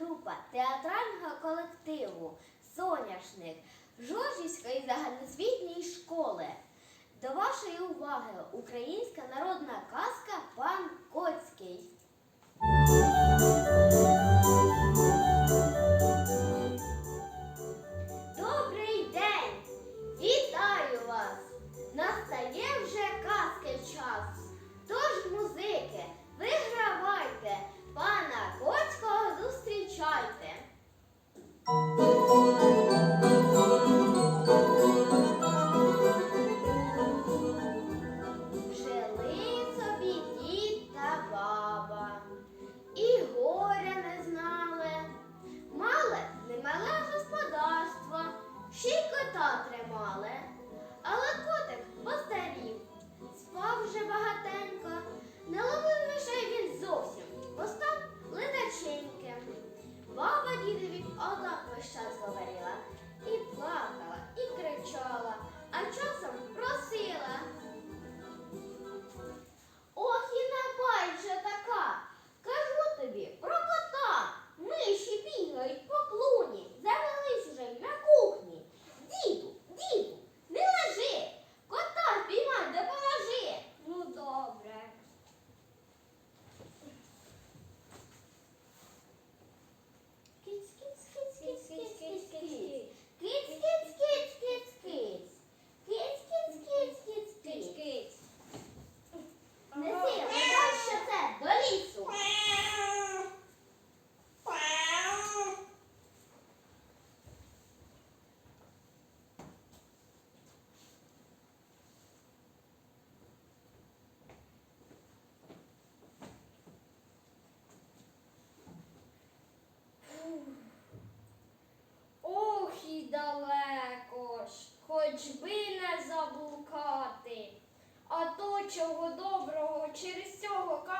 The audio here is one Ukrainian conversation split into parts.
група театрального колективу Соняшник Жоржівської загальнозвітньої школи. До вашої уваги українська народна казка Пан Коцький.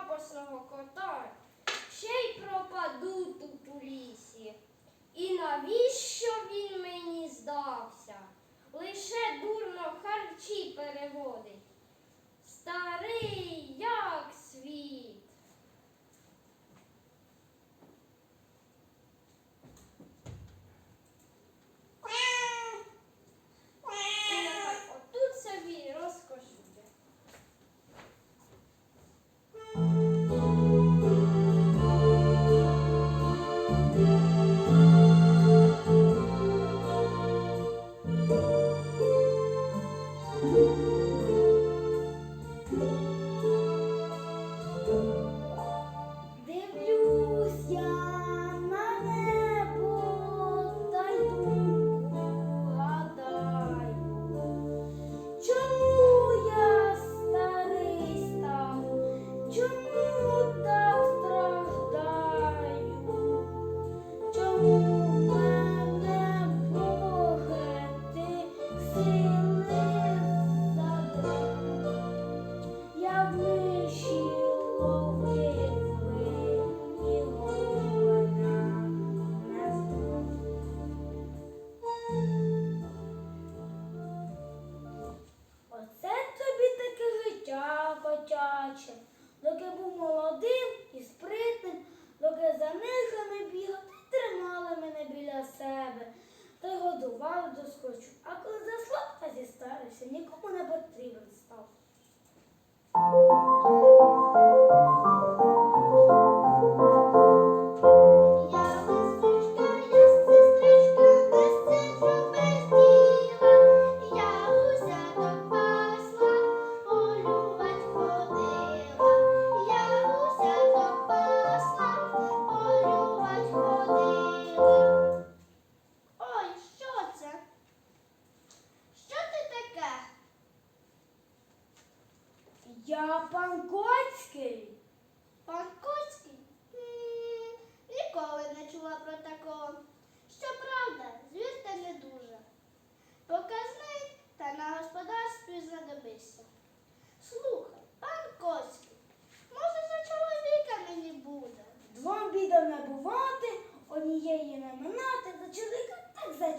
шапосного кота ще й пропаду тут у лісі. І навіщо він?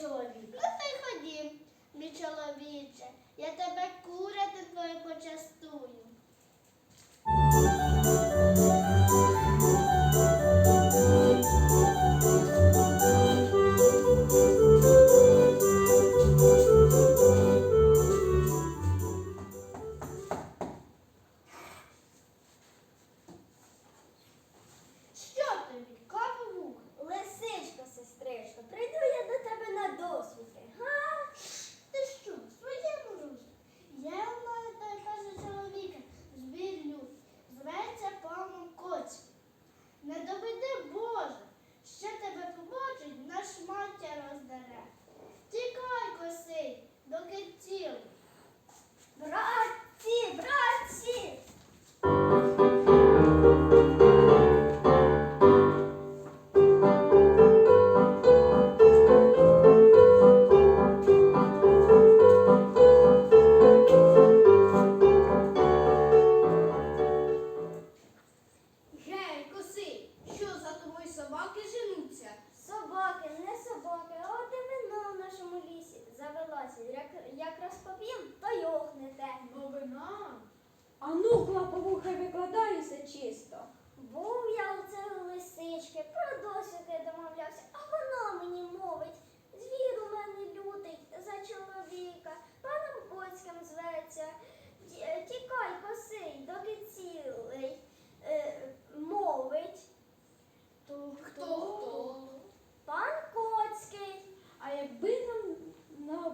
чоловіка. Ну та й ходім, мій чоловіче, я тебе куряти твоє почастую.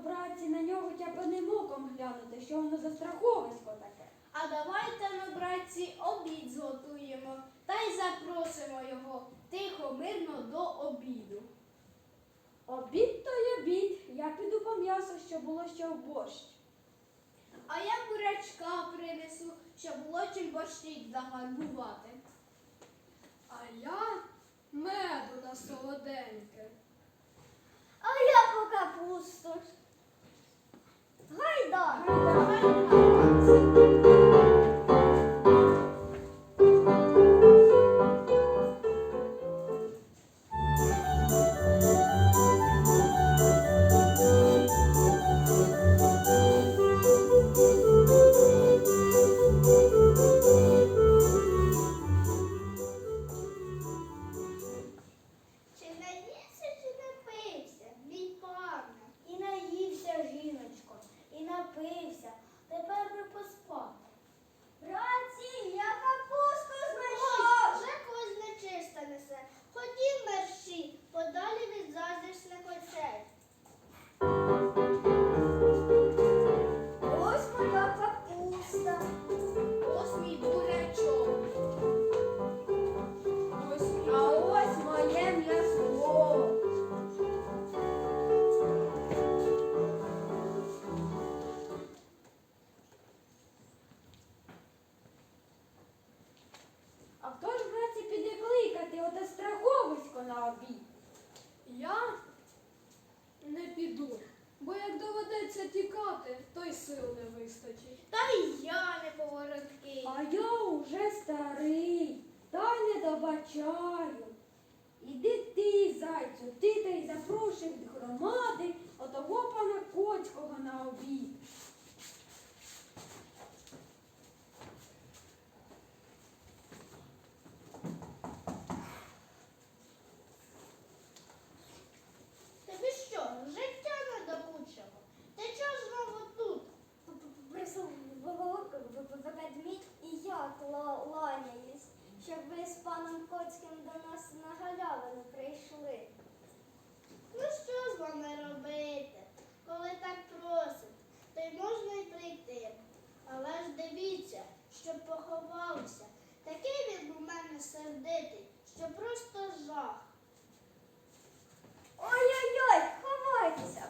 На браці на нього хоча б одним оком глянути, що воно за страховисько таке? А давайте ми, братці, обід зготуємо та й запросимо його тихо, мирно до обіду. Обід то й обід. Я піду по м'ясо, що було ще в борщ. А я бурячка принесу, щоб було чим борщить загарбувати. А я меду на солоденьке. А я по капусту. 会的的。Доведеться тікати, то й сил не вистачить. Та й я не повороткий. А я уже старий, та й не добачаю. Іди ти, зайцю, ти та й запрошуй від громади отого пана Коцького на обід. Тобі що, життя не докучило? Ти чого знову тут? Ведмідь і я кла- ланяюсь, щоб ви Коцьким до нас на галявину прийшли. Ну що з вами робити? Коли так просить, то й можна й прийти. Але ж дивіться, щоб поховався. Такий він у мене сердитий, що просто жах. Ой-ой-ой, ховайтеся!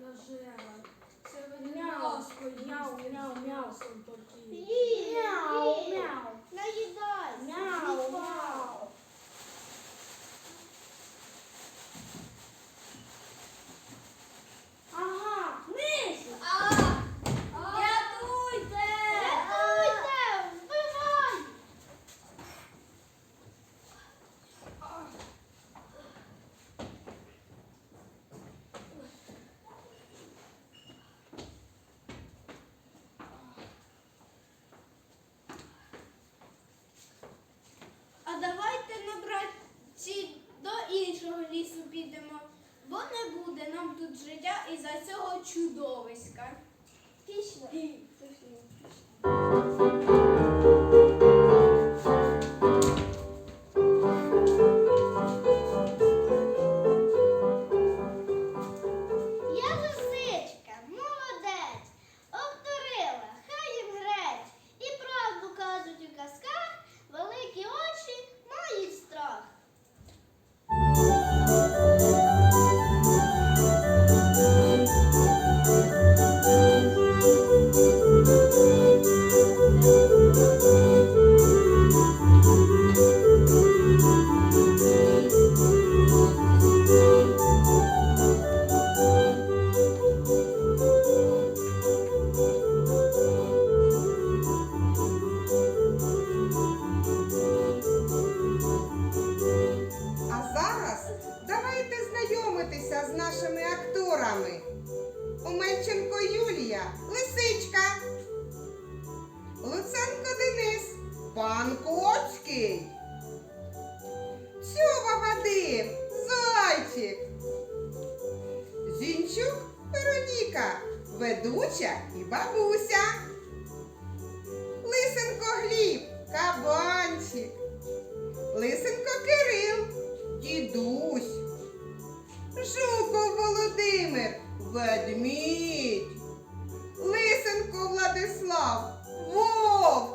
Нажера. Це ви не Мяу, мяу, мяу, мяу. Мяу, їй, мяу. наїдайся. Мяу, мій пан. мяу. Ага, мишу. Рятуйте! Рятуйте, вбивай! А давайте на братці до іншого лісу підемо, бо не буде нам тут життя із-за цього чудовиська. Пішли. Ведуча і бабуся. Лисенко Гліб, кабанчик. Лисенко Кирил, дідусь. Жуков Володимир, ведмідь. Лисенко Владислав, вовк.